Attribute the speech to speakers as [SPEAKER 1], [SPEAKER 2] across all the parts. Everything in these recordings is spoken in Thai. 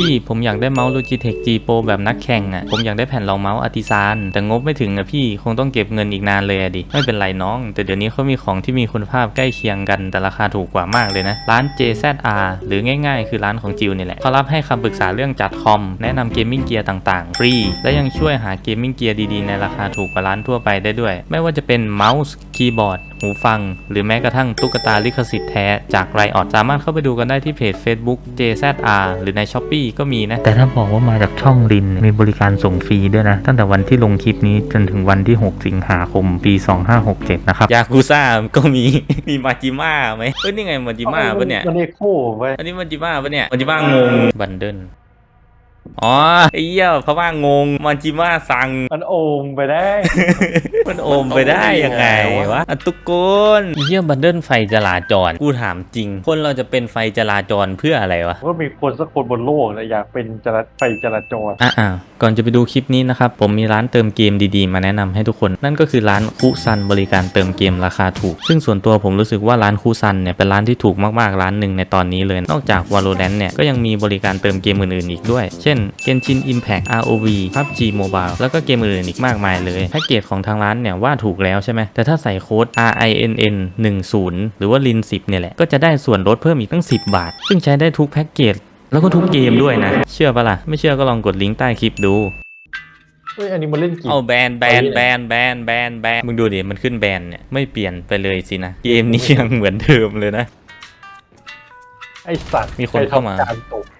[SPEAKER 1] พี่ผมอยากได้เมาส์ Logitech G Pro แบบนักแข่งอะ ผมอยากได้แผ่นรองเมาส์ Artisan แต่งบไม่ถึงอะพี่คงต้องเก็บเงินอีกนานเลยอะดิ ไม่เป็นไรน้อง แต่เดี๋ยวนี้เขามีของที่มีคุณภาพใกล้เคียงกันแต่ราคาถูกกว่ามากเลยนะ ร้าน JZR หรือง่าย ๆ คือร้านของจิวนี่แหละเขารับให้คำปรึกษาเรื่องจัดคอม แนะนำเกมมิ่งเกียร์ต่างๆ ฟรี และยังช่วยหาเกมมิ่งเกียร์ดีๆ ในราคาถูกกว่าร้านทั่วไปได้ด้วย ไม่ว่าจะเป็นเมาส์คีย์บอร์ด หูฟัง หรือแม้กระทั่งตุ๊กตาลิขสิทธิ์แท้จากไรออดสามารถเข้าไปดูกันได้ที่เพจ Facebook JZR หรือใน s h อ p e e ก็มีนะ แต่ถ้าบอกว่ามาจากช่องรินมีบริการส่งฟรีด้วยนะ ตั้งแต่วันที่ลงคลิปนี้จนถึงวันที่ 6 สิงหาคมปี 2567 นะครับยากูซ่าก็มีมีมาจิมาไหมเฮ้ยนี่ไงมาจิมาปะเนี่ย
[SPEAKER 2] มันเอโค่ไว้ย
[SPEAKER 1] อันนี้มันจิมาปะเนี่ยมันจิมางงบันเดิล อ๋อไอ้เหี้ยเพราะว่างงมันจิมาสั่ง
[SPEAKER 2] มันโอมไปได้
[SPEAKER 1] มันโอมไปได้ยังไงวะอะทุกคนเยี่ยบันเดิลไฟจราจร กูถามจริง คนเราจะเป็นไฟจราจรเพื่ออะไรวะ
[SPEAKER 2] ว่ามีคนสักคนบนโลกนะอยากเป็นจราไฟจราจร
[SPEAKER 1] อะอะก่อนจะไปดูคลิปนี้นะครับ ผมมีร้านเติมเกมดีๆ มาแนะนำให้ทุกคน นั่นก็คือร้านคูซันบริการเติมเกมราคาถูก ซึ่งส่วนตัวผมรู้สึกว่าร้านคูซันเนี่ยเป็นร้านที่ถูกมากๆร้านหนึ่งในตอนนี้เลย นอกจาก Valorant เนี่ยก็ยังมีบริการเติมเกมอื่นๆอีกด้วย เช่น Genshin Impact ROV PUBG Mobile แล้วก็เกมอื่นๆอีกมากมายเลย แพ็กเกจของทางร้านเนี่ยว่าถูกแล้วใช่ไหมแต่ถ้าใส่โค้ด RINN 10 หรือว่า LIN 10เนี่ยแหละก็จะได้ส่วนลดเพิ่มอีกตั้ง 10 บาท ซึ่งใช้ได้ทุกแพ็กเกจแล้วก็ทุกเกมด้วยนะ เชื่อปะล่ะ ไม่เชื่อก็ลองกดลิงก์ใต้คลิปดู
[SPEAKER 2] เฮ้ยอันนี้มันเล่นกี่
[SPEAKER 1] เอาแบนแบนแบนแบนแบนแบนมึงดูดิมันขึ้นแบนเนี่ยไม่เปลี่ยนไปเลยสินะ เกมนี้ยังเหมือนเดิมเลยนะ
[SPEAKER 2] ไอสัตว์
[SPEAKER 1] มีคนเข้ามา
[SPEAKER 2] ใรทำการตกเ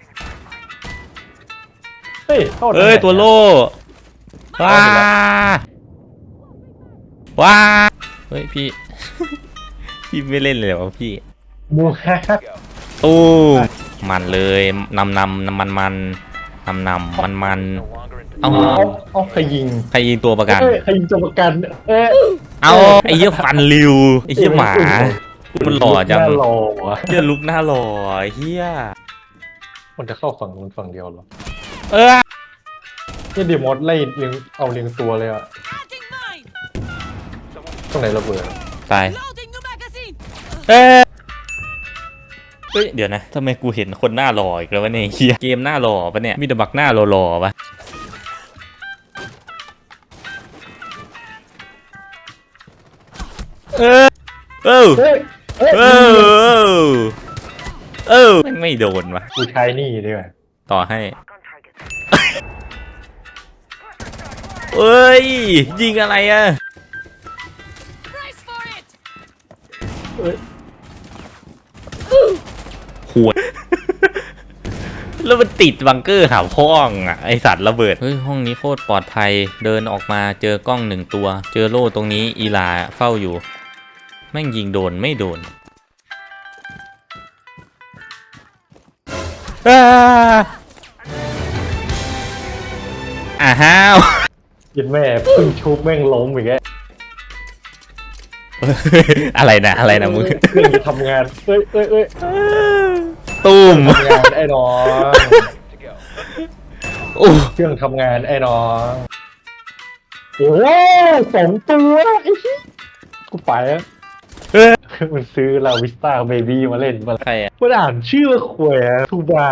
[SPEAKER 2] ฮ้ยข้า
[SPEAKER 1] เอ้ย
[SPEAKER 2] ทางไหน
[SPEAKER 1] ตัวโล่ว้าว้าเฮ้ย พี่ พี่ไม่เล่นเลยเหรอพี่
[SPEAKER 2] มูฮัก
[SPEAKER 1] ตู้มมันเลยนำนำนำมันมันนำนำมันมัน เอา
[SPEAKER 2] เอาเอาใครยิง
[SPEAKER 1] ใครยิงตัวประกัน
[SPEAKER 2] เอ้ยใครยิงตัวประกัน เอ้ย
[SPEAKER 1] เอาไอ้เหี้ยฟันริวไอ้เหี้ยหมา มันหล่อจัง
[SPEAKER 2] น่าหล่อวะ
[SPEAKER 1] เหี้ยลุกหน้าหล่อไอ้เหี้ย
[SPEAKER 2] มันจะเข้าฝั่งนู้นฝั่งเดียวเหรอ
[SPEAKER 1] เออ
[SPEAKER 2] นี่เดมอสไล่เลียงเอาเลียงตัวเลยอะ
[SPEAKER 3] Planting mine!
[SPEAKER 2] ตรงไหนระเบิด
[SPEAKER 1] ตาย
[SPEAKER 3] Loading new magazine!
[SPEAKER 1] เอ้ยเฮ้ยเดี๋ยวนะทำไมกูเห็นคนหน้าหล่ออีกแล้ววะเนี่ยเฮียเกมหน้าหล่อปะเนี่ย มีแต่บักหน้าหล่อๆปะเออเออ
[SPEAKER 2] เฮ้ยเฮ้ย
[SPEAKER 1] เออเออแม่งไม่โดนวะ
[SPEAKER 2] กูใช้นี่ดีกว่า
[SPEAKER 1] ต่อให้ เอ้ย ยิงอะไรอะ
[SPEAKER 3] Price for it!
[SPEAKER 1] หวยแล้วมันติดบังเกอร์หาพ่องอะไอสัตว์ระเบิด เฮ้ย ห้องนี้โคตรปลอดภัย เดินออกมาเจอกล้องหนึ่งตัว เจอโล่ตรงนี้อีลาเฝ้าอยู่ แม่งยิงโดนไม่โดนอ้าอ้าว
[SPEAKER 2] ยินแม่เพึ่งชุบแม่งล้มอีกแล้ว
[SPEAKER 1] อะไรนะอะไรนะมึง
[SPEAKER 2] เครื่องจะทำงานเอ้ยเอ้ยเอ้ย
[SPEAKER 1] ตุ้ม
[SPEAKER 2] ทำงานไอ้น้อง
[SPEAKER 1] โอ้
[SPEAKER 2] เครื่องทำงานไอ้น้องโอ้สองตัวไอ้ชี้ยกูไปแล้ว
[SPEAKER 1] เอ้ย
[SPEAKER 2] มันซื้อลาวิสตาเบบี้มาเล่นมา
[SPEAKER 1] ใครอะ
[SPEAKER 2] มันอ่านชื่อว่าขวยอะทูบา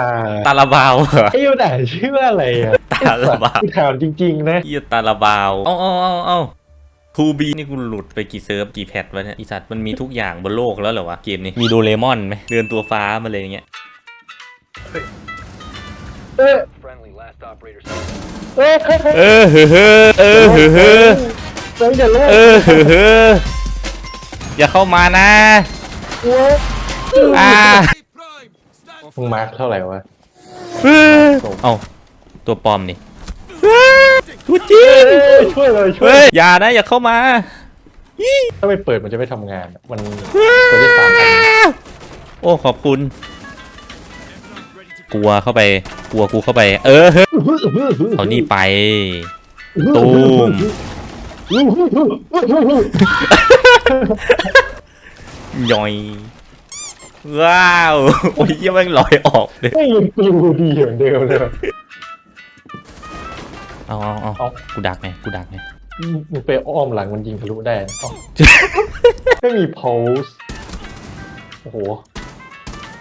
[SPEAKER 1] ตาลาบาวเหรอ
[SPEAKER 2] ไอ้มันอ่านชื่อว่าอะไรอะ
[SPEAKER 1] ตาละบา
[SPEAKER 2] กูถามจริงๆ นะ
[SPEAKER 1] เหียตาลาบาว เอาเอาเอาเอาทูบีนี่กูหลุดไปกี่เซิร์ฟกี่แพทวะเนี่ยอีสัตว์มันมีทุกอย่างบนโลกแล้วเหรอวะเกมนี้มีโดเรมอนไหมเดินตัวฟ้ามาเลยอย่างเงี้ย
[SPEAKER 2] เอ้ย
[SPEAKER 4] Friendly last operator
[SPEAKER 2] เอ้ยเอ้ยเอ้ย
[SPEAKER 1] เออเฮ้อเฮ้อเออเฮ้อเฮ้อ
[SPEAKER 2] เอ้ยอย่าเล่น
[SPEAKER 1] เออเฮ้ อเฮ้ออย่าเข้ามานะ
[SPEAKER 2] เว้ย
[SPEAKER 1] อ่า
[SPEAKER 2] มึงมาร์คเท่าไหร่วะ
[SPEAKER 1] เออเอาตัวปลอมนี่ตัวจริง
[SPEAKER 2] เอ้ยช่วยเลยช่วย
[SPEAKER 1] เฮ้ยอย่านะอย่าเข้ามา
[SPEAKER 2] ถ้าไม่เปิดมันจะไม่ทำงานอะมันตัวที่สามพัน
[SPEAKER 1] โอ้ขอบคุณ กลัวเข้าไป กลัวกูเข้าไป เออเฮ้ยเอานี่ไปตูม ย่อยว้าวโอ้ยยังไม่ลอยออกเลย
[SPEAKER 2] ไม่ยังฟิวดีเหมือนเดิมเลย
[SPEAKER 1] เอาเอาเอากูดักไงกูดักไง
[SPEAKER 2] มึงไปอ้อมหลังมันยิงทะลุได้ไม่มีโพสโอ้โห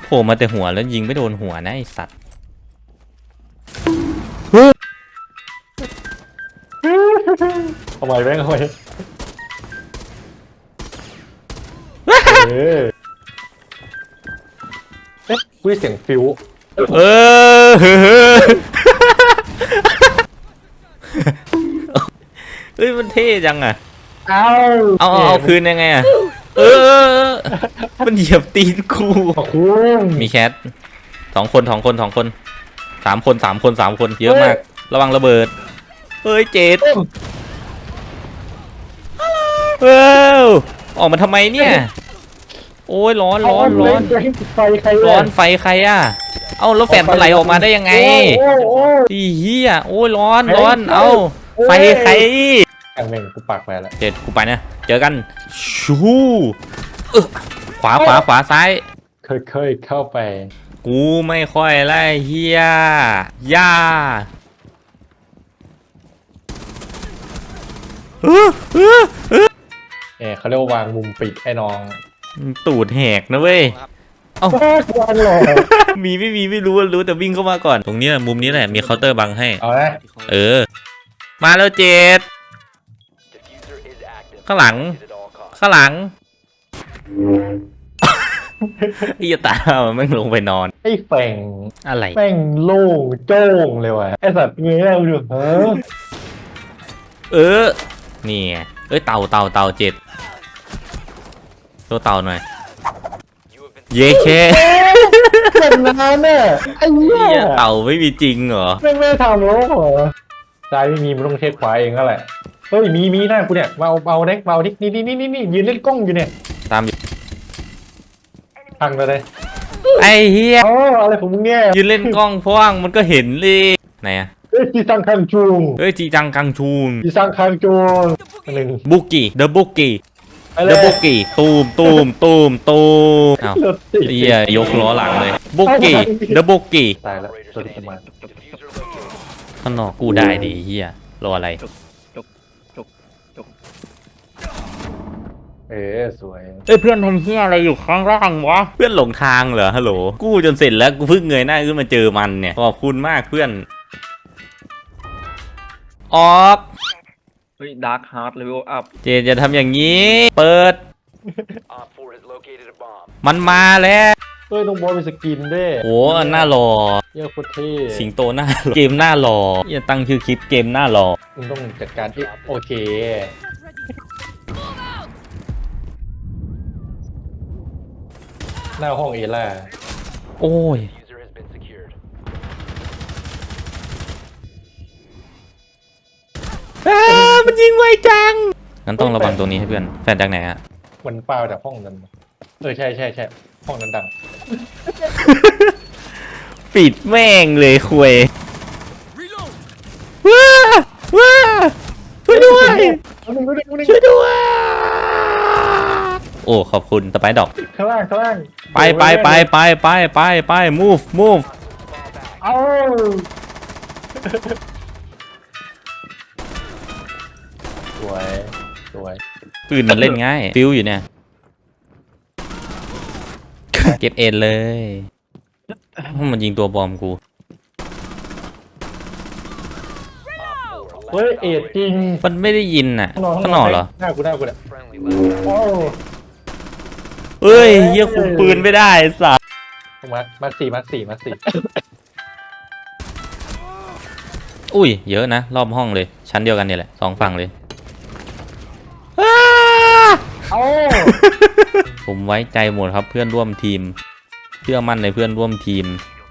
[SPEAKER 1] โผล่มาแต่หัวแล้วยิงไม่โดนหัวนะไอสัตว์เทำ
[SPEAKER 2] ไมแม่งทำไม ออเอ๊ะกูได้เสียงฟิว
[SPEAKER 1] เออเฮ้ยเฮ้ยมันเท่จังอะ
[SPEAKER 2] เอา
[SPEAKER 1] เอาเอาเอาคืนยังไงอะ เออ มันเหยียบตีนกู
[SPEAKER 2] ขอบคุณ
[SPEAKER 1] มีแคทสองคนสองคนสองคนสามคนสามคนสามคนเยอะมาก ระวังระเบิด เฮ้ยเจ็ดเอ้าออกมาทำไมเนี่ย โอ้ยร้อนร้อนร้อน
[SPEAKER 2] เาไฟใคร
[SPEAKER 1] ร้อนไฟใครอะ เอ้าแล้วแฟนมันไหลออกมาได้ยังไง
[SPEAKER 2] โอ้โอ้
[SPEAKER 1] อีเหี้ยโอ้ยร้อนร้อน เอ้าไฟใคร
[SPEAKER 2] แองแม่งกูปักไปแล้ว
[SPEAKER 1] เจ็ดกูไปนะ เจอกัน ชูเออขวาขวาขวาซ้าย
[SPEAKER 2] เคยเคยเข้าไป
[SPEAKER 1] กูไม่ค่อยไล่เฮียย่าเออเออ
[SPEAKER 2] เออเขาเรียกว่าวางมุมปิดไอ้น้อง
[SPEAKER 1] ตูดแหกนะเว้ยเอ้า
[SPEAKER 2] แม่กวนหรอ
[SPEAKER 1] มีไม่มีไม่รู้รู้แต่วิ่งเข้ามาก่อน ตรงนี้แหละมุมนี้แหละมีเคาน์เตอร์บังให้
[SPEAKER 2] เอาละ
[SPEAKER 1] เออ มาแล้วเจ็ดข้างหลัง ข้างหลังไอ้ยาตามันแม่งลงไปนอน
[SPEAKER 2] ไอ้แฝง
[SPEAKER 1] อะไร
[SPEAKER 2] แม่งโล่งโจ้งเลยว่ะไอ้สัตว์เงี้ยดูเฮ้อ
[SPEAKER 1] เออนี่ไงเอ้ยเต่าเต่าเต่าเจ็ด ตัวเต่าหน่อยเย้แค่
[SPEAKER 2] เป็นนานเนี่ยไอ้เหี้
[SPEAKER 1] เหี้
[SPEAKER 2] ย
[SPEAKER 1] ยเต่าไม่มีจริงเหรอ
[SPEAKER 2] แม่งไม่ได้ทำแล้วเหรอใจไม่มีมันต้องเช็คขวาเองก็แหละเฮ้ยมีมีหน้ากูเนี่ยมาเอามาเอาเด็กมาเอาดินี่นี่นี่นี่ยืนเล่นกล้องอยู่เนี่ย
[SPEAKER 1] ตามอยู่
[SPEAKER 2] พังเลย
[SPEAKER 1] ไอ้เฮีย
[SPEAKER 2] อ๋ออะไรของมึงเนี่ย
[SPEAKER 1] ยืนเล่นกล้องพ่วงมันก็เห็นเลยไหนอะ
[SPEAKER 2] เอ้ยจีซังคังจูง
[SPEAKER 1] เฮ้ยจีจังกังชูน
[SPEAKER 2] จีซังคังจูงหนึ่ง
[SPEAKER 1] บุกกี้เดอะบุกกี้
[SPEAKER 2] ไป เล
[SPEAKER 1] เด
[SPEAKER 2] ย
[SPEAKER 1] อะบุกกี้ตูมตูมตูมตูมอ้าว
[SPEAKER 2] รถติด
[SPEAKER 1] เฮียยกล้อหลังเลยบุกกี้เดอะบุกกี้
[SPEAKER 2] ตายแล้วตัวนี้จะมา
[SPEAKER 1] ข้างนอกกูได้ดิเฮียรออะไร
[SPEAKER 2] เออสวย
[SPEAKER 1] เอ้ยเพื่อนทำเฮียอะไรอยู่ข้างล่างวะ เพื่อนหลงทางเหรอฮัลโหลกู้จนเสร็จแล้วกูเพิ่งเงยหน้าขึ้นมาเจอมันเนี่ยขอบคุณมากเพื่อนออฟ
[SPEAKER 4] เฮ้ยดาร์คฮาร์ดเลเวลอัพ
[SPEAKER 1] เจนจะทำอย่างนี้ เปิดมันมาแล้ว
[SPEAKER 2] เฮ้ยน้องบอลมีสกินด้วย
[SPEAKER 1] โอ้หน้ารอ
[SPEAKER 2] เยี่ยโคตรเท่
[SPEAKER 1] สิงโตหน้ารอเกมหน้ารออย่าตั้งชื่อคลิปเกมหน้ารอ
[SPEAKER 2] มึงต้องจัดการที่โอเค หน้าห้องเอล่า
[SPEAKER 1] โอ้ยอ้ามันยิ งไวจัง งั้นต้องระวังตรงนี้ให้เพื่อน แฟนจากไหนอะ
[SPEAKER 2] มันเปล่าจากห้องนั้นเออใช่ใช่ใช่ห้องนั้นดัง
[SPEAKER 1] ปิดแม่งเลยคุย
[SPEAKER 3] Reload.
[SPEAKER 1] ว้าว้าช่วยด้วย
[SPEAKER 2] เอาหนึ่งเอาหนึ่งเอาหนึ่ง
[SPEAKER 1] ช่วยด้วย โอ้ ขอบคุณสไปดอก
[SPEAKER 2] ข้างล่างข้างล่าง
[SPEAKER 1] ไปไปไปไปไปไปไป move move
[SPEAKER 2] เอา สวย สวย
[SPEAKER 1] ปืนมันเล่นง่ายฟิวอยู่เนี่ย เก็บเอ็นเลยมันยิงตัวบอมกู
[SPEAKER 2] เฮ้ย เอ็ดจริง
[SPEAKER 1] มันไม่ได้ยินน่ะ
[SPEAKER 2] ข้างนอก
[SPEAKER 1] ข้างนอกเหรอ
[SPEAKER 2] หน้ากูหน้ากูเนี่ยโอ้
[SPEAKER 1] เอ้ยเฮียคุมปืนไม่ได้สัส
[SPEAKER 2] มามาร์คสี่มาร์คสี่มาร์คสี่
[SPEAKER 1] อุ้ย เยอะนะ รอบห้องเลย ชั้นเดียวกันเนี่ยแหละสองฝั่งเลยอ้า
[SPEAKER 2] เอา
[SPEAKER 1] ผมไว้ใจหมดครับเพื่อนร่วมทีม เชื่อมั่นในเพื่อนร่วมทีม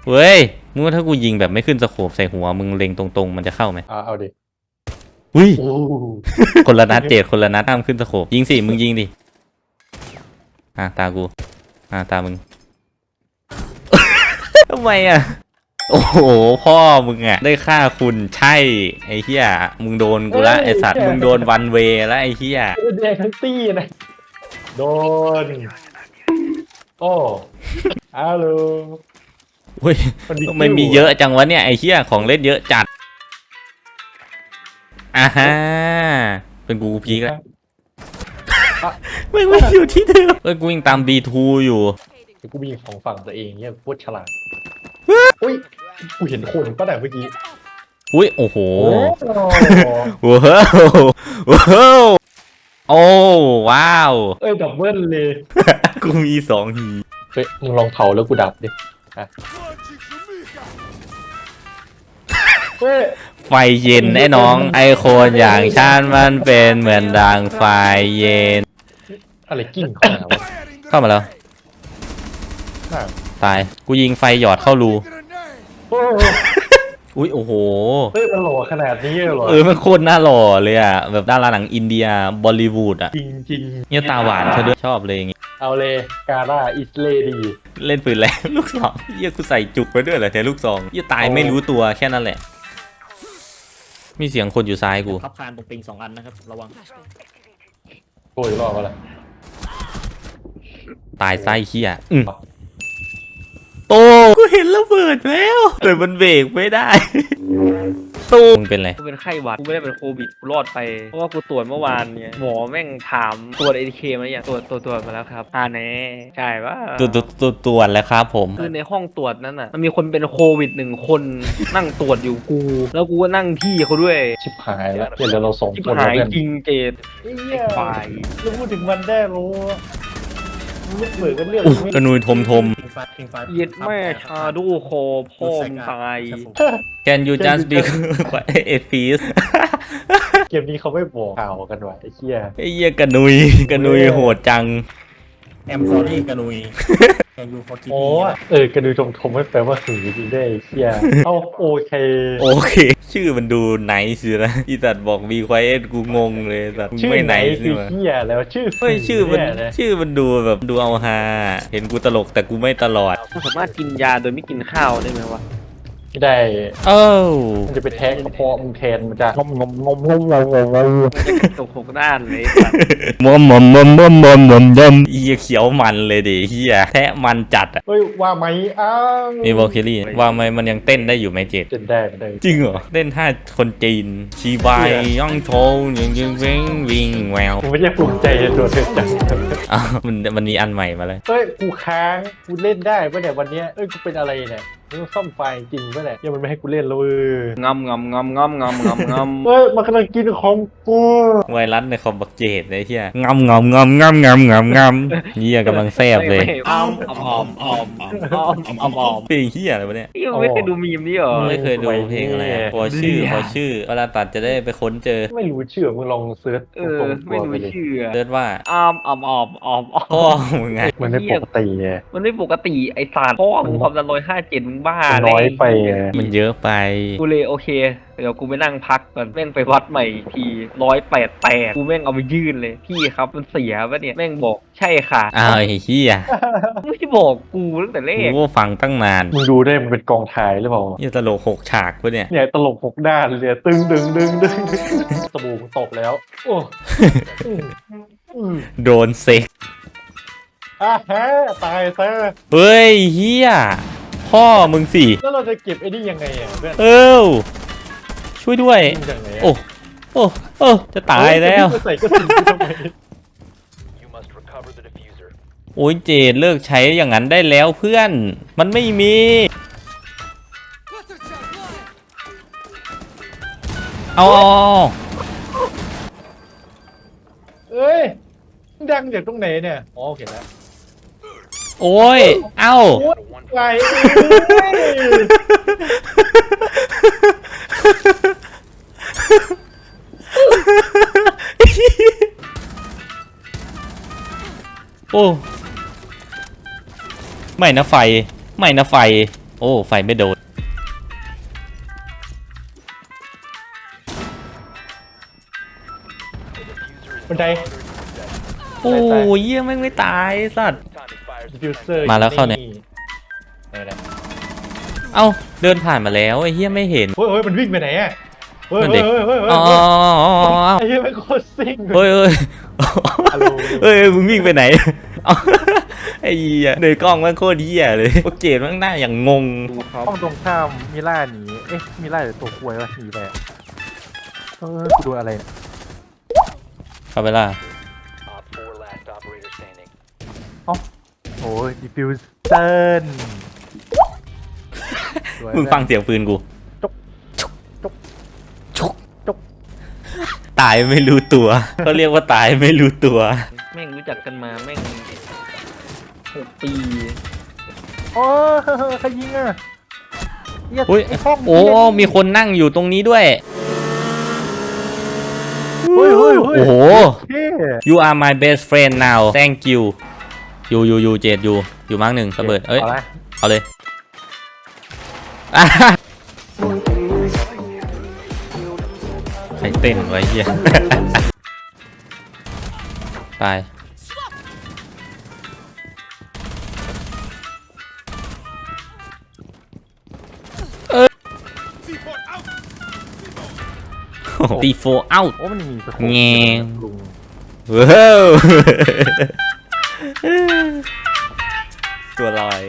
[SPEAKER 1] เฮ้ยมึงว่าถ้ากูยิงแบบไม่ขึ้นสโคปใส่หัวมึงเล็งตรงๆ มันจะเข้าไหม
[SPEAKER 2] เอาเอาดิ
[SPEAKER 1] อุ้ย
[SPEAKER 2] โอ้
[SPEAKER 1] คนละนัดเจดคนละนัดห้ามขึ้นสโคปยิงสิ มึงยิงดิ อะ ตากู อะ ตามึง ทำไมอะ โอ้โห พ่อมึงอะ ได้ฆ่าคุณใช่ ไอ้เหี้ย มึงโดนกูละไอสัตว์ มึงโดนวันเวแล้วไอ้เหี้ย
[SPEAKER 2] แดงทั้งตี้นะ โดน โอ้ฮัลโหล
[SPEAKER 1] เฮ้ย
[SPEAKER 2] มันมี
[SPEAKER 1] ทำไมมีเยอะจังวะเนี่ยไอ้เหี้ยของเล่นเยอะจัดอ่าฮะเป็นกูกูพีกแล้วไม่ไม่อยู่ที่เดิมเอ้ยกูยังตาม B2 อยู่
[SPEAKER 2] เดี๋ยวกูมีของฝั่งตัวเองเนี่ยโคตรฉลาดอุ้ยกูเห็นคนป้าแต่เมื่อกี้
[SPEAKER 1] อุ้ยโอ้โห
[SPEAKER 2] โอ้
[SPEAKER 1] ว้าวว้าว โอ้ว้าว
[SPEAKER 2] เอ้ยดับเบิลเลย
[SPEAKER 1] กูมีสองหี
[SPEAKER 2] เฮ้ยมึงลองเผาแล้วกูดับดิอะเฮ้ย
[SPEAKER 1] ไฟเย็นไอ้น้อง ไอโคนอย่างฉันมันเป็นเหมือนดังไฟเย็น
[SPEAKER 2] อะไรกิ้งเข้ามาวะ
[SPEAKER 1] เข้ามาแล้ว
[SPEAKER 2] น่า
[SPEAKER 1] ตาย กูยิงไฟหยอดเข้ารู
[SPEAKER 2] โอ้
[SPEAKER 1] อุ้ยโอ้โห
[SPEAKER 2] เฮ้ยมันหล่อขนาดนี้เลยเหรอ
[SPEAKER 1] เออมันโคตรน่าหล่อเลยอะ แบบดาราหนังอินเดียบอลลีวูดอะ
[SPEAKER 2] จริงจริง
[SPEAKER 1] เนี่ยตาหวานเธอด้วยชอบเลยอย่างงี้
[SPEAKER 2] ๆเอาเลยกาล่าอิสเลดี
[SPEAKER 1] เล่นปืนแล้วลูกซองเยี่ยกูใส่จุกไปด้วยเหรอแทนลูกซองเยี่ยตายไม่รู้ตัวแค่นั้นแหละ มีเสียงคนอยู่ซ้ายกู
[SPEAKER 5] ทับคานตรงปิงสองอันนะครับ ระวัง
[SPEAKER 2] โอ้ยรอดมาละ
[SPEAKER 1] ตายไส้เขี้ยอืม โตกูเห็นระเบิดแล้วแต่มันเบรกไม่ได้ตูมึงเป็นไร
[SPEAKER 4] กูเป็นไข้หวัดกูไม่ได้เป็นโควิดกูรอดไปเพราะว่ากูตรวจเมื่อวานเนี่ยหมอแม่งถามตรวจเอทีเคมาหรือยังตรวจตรวจตรวจมาแล้วครับอ่าแน่ใช่ปะ
[SPEAKER 1] ตัวตัวตัวตัวแล้วครับผม
[SPEAKER 4] คือในห้องตรวจนั้นน่ะมันมีคนเป็นโควิดหนึ่งคนนั่งตรวจอยู่กู แล้วกูก็นั่งที่เขาด้วย
[SPEAKER 2] ชิบหายแล้วเดี๋ยวเราส่ง
[SPEAKER 4] ที่
[SPEAKER 2] คน
[SPEAKER 4] หาย
[SPEAKER 2] เพื่อน
[SPEAKER 4] จริงเจด
[SPEAKER 2] ไอ้เหี้ย
[SPEAKER 4] ไฟ
[SPEAKER 2] แล้วพูดถึงมันได้รู้ เลือกเบิกกันเรื่อง
[SPEAKER 1] อุ๊ยกระนุยทมทม
[SPEAKER 4] เย็ดแม่ชาดูโคพ่อมงตาย
[SPEAKER 1] Can you just be quiet please
[SPEAKER 2] เกมนี้เขาไม่บอกข่าวกันว่ะไอ้เหี้ย
[SPEAKER 1] ไอ้เหี้ยกระนุยกระนุยโหดจัง
[SPEAKER 5] แอมซอรี่กานุยแกยูฟอร์กิ
[SPEAKER 2] โอ้เออกระดูชมทมไม่แปลว่าหือจริงได้ไอ้เหี้ยเอาโอเค
[SPEAKER 1] โอเค ชื่อมันดูไนส์นะอีสัตว์บอกมีควายเอ็กูงงเลยสัตว์
[SPEAKER 2] ชื่อ
[SPEAKER 1] ไม่
[SPEAKER 2] ไห
[SPEAKER 1] ไน
[SPEAKER 2] น
[SPEAKER 1] ส์
[SPEAKER 2] คื
[SPEAKER 1] นี่
[SPEAKER 2] อ
[SPEAKER 1] วะ
[SPEAKER 2] เหี้ยแล้วชื่อ
[SPEAKER 1] เฮ้ยชื่อมัน
[SPEAKER 2] เหี้ยะ
[SPEAKER 1] ชื่อมันดูแบบดูเอาฮาเห็นกูตลกแต่กูไม่ตลอด
[SPEAKER 4] กูสามารถกินยาโดยไม่กินข้าวได้ไหมวะ
[SPEAKER 2] ไม่ได้
[SPEAKER 1] เอ้า
[SPEAKER 2] มันจะไปแทงกระเพาะมึงแทนมันจะงมงมงมงมงมงม
[SPEAKER 4] มันจะกระตุกหกด้านเลยสัตว์
[SPEAKER 1] มอมมอมมอมมอมมอมมอมมอมเฮียเขียวมันเลยดิเฮียแทะมันจัดอะ
[SPEAKER 2] เฮ้ยว่าไหมอ้าว
[SPEAKER 1] มีวอลคิลี่ว่าไหมมันยังเต้นได้อยู่ไหมเจด
[SPEAKER 2] เต้นได้มันได้
[SPEAKER 1] จริงเหรอเต้นท่าคนจีนชีบายย่องโชว์ยิงยิงวิ่งวิ่งแวว
[SPEAKER 2] กูไม่ใช่ภูมิใจในตัวเธอจัง
[SPEAKER 1] อ้าวมันมันมีอันใหม่มาเลย
[SPEAKER 2] เฮ้ยกูค้างกูเล่นได้ปะเนี่ยวันเนี้ยเอ้ยกูเป็นอะไรเนี่ย มึงซ่อมไฟจริงปะเนี่ยยังมันไม่ให้กูเล่นเลย
[SPEAKER 4] งำงำงำงำงำงำงำ
[SPEAKER 2] เฮ้ยมันกำลังกินของกู
[SPEAKER 1] ไวรัสในคอมบักเจดไอ้เหี้ยงำงำงำงำงำงำงำเหี้ยกำลังแซบเลย
[SPEAKER 4] อ้อมอ้อมอ้อมอ้อมอ้อมอ้อมอ้อมอ้อม
[SPEAKER 1] เพลงเหี้ยอะไรวะเนี่ย
[SPEAKER 4] ยังไม่เคยดูมีมนี้เหรอ
[SPEAKER 1] ไม่เคยดูเพลงอะไรอะพอชื่อพอชื่อเวลาตัดจะได้ไปค้นเจอ
[SPEAKER 2] ไม่รู้ชื่อมึงลองเซิร์ช
[SPEAKER 4] เออ
[SPEAKER 2] ตรงๆ
[SPEAKER 4] ไม่
[SPEAKER 2] ตัว
[SPEAKER 4] รู้
[SPEAKER 2] ไปดิ
[SPEAKER 4] ชื่อ
[SPEAKER 1] เลิศว่า
[SPEAKER 4] อ้อมอ้อมอ้อมอ้อมอ้อ
[SPEAKER 1] พ่อ
[SPEAKER 4] ม
[SPEAKER 1] มึงไง
[SPEAKER 2] มันไม่ปกติไง
[SPEAKER 4] มันไม่ปกติไอ้สารพ่อมึงความดันร้อยห้าเจ็ดมึงบ้า
[SPEAKER 2] มันน้อยไปไง
[SPEAKER 1] มันเยอะไป
[SPEAKER 4] กูเลยโอเค เดี๋ยวกูไปนั่งพักก่อนแม่งไปวัดใหม่อีกทีร้อยแปดแปดกูแม่งเอาไปยื่นเลย พี่ครับมันเสียปะเนี่ยแม่งบอกใช่ค่ะ
[SPEAKER 1] อ้าวไอ้เหี้ย
[SPEAKER 4] ไม่ได้บอกกูตั้งแต่แร
[SPEAKER 1] กู
[SPEAKER 4] ก
[SPEAKER 1] ก็ฟังตั้งนาน
[SPEAKER 2] มึงดูได้มันเป็นกองถ่ายหรือเปล่า
[SPEAKER 1] เหี้ยตลกหกฉากปะเนี่ย
[SPEAKER 2] เนี่ยตลกหกด้านเลยเนี่ยตึงดึงดึงดึงสบู่มึงตกแล้ว โอ้อืมอืม
[SPEAKER 1] โดนเซ็ก
[SPEAKER 2] อะฮะตายซะ
[SPEAKER 1] เฮ้ยเหี้ย พ่อมึงสิ
[SPEAKER 2] แล้วเราจะเก็บไอ้นี่ยังไงอะเพื่อน
[SPEAKER 1] เออช่วยด้วย
[SPEAKER 2] ยิงยังไงอะ
[SPEAKER 1] โอ้โอ้โอ้จะตายแล้ว
[SPEAKER 2] เฮ้จะใส่กระสุนกูทำไม
[SPEAKER 1] โอ้ยเจดเลิกใช้อย่างนั้นได้แล้วเพื่อน มันไม่มี
[SPEAKER 3] Cluster charge, loaded.
[SPEAKER 1] เอาเอาเอา
[SPEAKER 2] เอ้ยมึงดังจากตรงไหนเนี่ยอ๋อเห็นแล้ว
[SPEAKER 1] โอ้ย เอ้า
[SPEAKER 2] โอ้ยไกลเอ้ย
[SPEAKER 1] โอ้ไม่นะไฟ ไม่นะไฟ โอ้ ไฟไม่โดน
[SPEAKER 2] บันได
[SPEAKER 1] โอ้ยเยี่ยแม่งไม่ตายไอ้สัตว์
[SPEAKER 2] ดิฟิวเซอร์
[SPEAKER 1] มาแล้วเข้าเนี่ย
[SPEAKER 2] ไหนๆ
[SPEAKER 1] เอ้าเดินผ่านมาแล้วไอ้เฮียไม่เห็น
[SPEAKER 2] เฮ้ยเฮ้ยมันวิ่งไปไหนอะเฮ้ย
[SPEAKER 1] นั่น
[SPEAKER 2] เฮ้
[SPEAKER 1] ดิ
[SPEAKER 2] ยเฮ้ยเฮ้ยเฮ้ย
[SPEAKER 1] อ๋อ
[SPEAKER 2] ไอ้เหี้ยมันโคตรซิ่งเลย
[SPEAKER 1] เฮ้ยเฮ้ย
[SPEAKER 2] ฮัลโหล
[SPEAKER 1] เฮ้ยมึงวิ่งไปไหนเอาไอ้เหี้ยเดินกล้องมันโคตรเหี้ยเลยโอเจดมันหน้าอย่างงง
[SPEAKER 4] ดูเขา
[SPEAKER 2] ห้องตรงข้ามมิล่าหนี เอ๊ะมิล่าหรือตัวควยวะหนีไปอะเออกูดูอะไรเนี่ย
[SPEAKER 1] คาเวล่า
[SPEAKER 2] โอ้ยดิฟิวเซอร์
[SPEAKER 1] มึงฟังเสียงปืนกู
[SPEAKER 2] จก
[SPEAKER 1] ตายไม่รู้ตัวเขาเรียกว่าตายไม่รู้ตัว
[SPEAKER 4] แม่งรู้จักกันมาแม่งหกปี
[SPEAKER 2] โอ้ใครยิงอะเหี้ย
[SPEAKER 1] อุ้ย
[SPEAKER 2] ไอ้ห้อง
[SPEAKER 1] โอ้
[SPEAKER 2] เหี้ย
[SPEAKER 1] มีคนนั่งอยู่ตรงนี้ด้วย
[SPEAKER 2] เฮ้ยเฮ้ยเฮ้ย
[SPEAKER 1] โอ้โห
[SPEAKER 2] เท่
[SPEAKER 1] you are my best friend now thank you อยู่อยู่อยู่เจดอยู่อยู่มั้งหนึ่งระเบิดเอ้ย
[SPEAKER 2] อาละ
[SPEAKER 1] เอาเลยอะใครเต้นไว้เหี้ยตายโอ้โหตีโฟเอา
[SPEAKER 2] โอ้มันมีสโคป
[SPEAKER 1] แงง
[SPEAKER 2] ลุง
[SPEAKER 1] ว้าว ตัวลอย